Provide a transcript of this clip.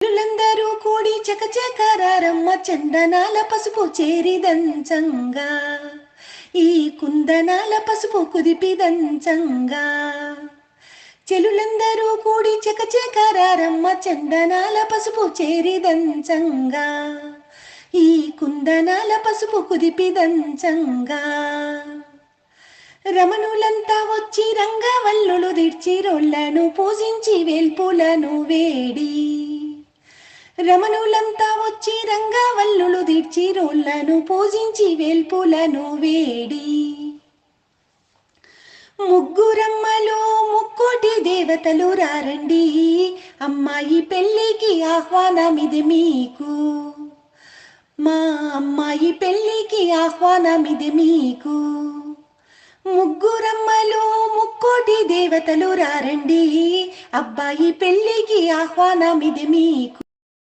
పిల్లలందరూ కూడి చకచకరారమ్మ చందనాల పసుపు చేరిదంచంగా ఈ కుందనాల పసుపు కుదిపిదంచంగా చెలులందరూ కూడి చకచకరారమ్మ చందనాల పసుపు చేరిదంచంగా ఈ కుందనాల పసుపు కుదిపిదంచంగా రమణులంతా వచ్చి రంగవల్లులు దిడ్చి రోళ్ళను పూజించి వెల్పులను వేడి రమణులంతా వచ్చి రంగవల్లులు దిడ్చి రోళ్ళను పూజించి వేల్పులను వేడి. ముగ్గురమ్మలో ముక్కోటి దేవతలు రారండి. అమ్మాయి పెళ్ళికి ఆహ్వానమిది మీకు. మా అమ్మాయి పెళ్ళికి ఆహ్వానమిది మీకు. ముగ్గురమ్మలు ముక్కోటి దేవతలు రారండి. అబ్బాయి పెళ్ళికి ఆహ్వానమిది మీకు.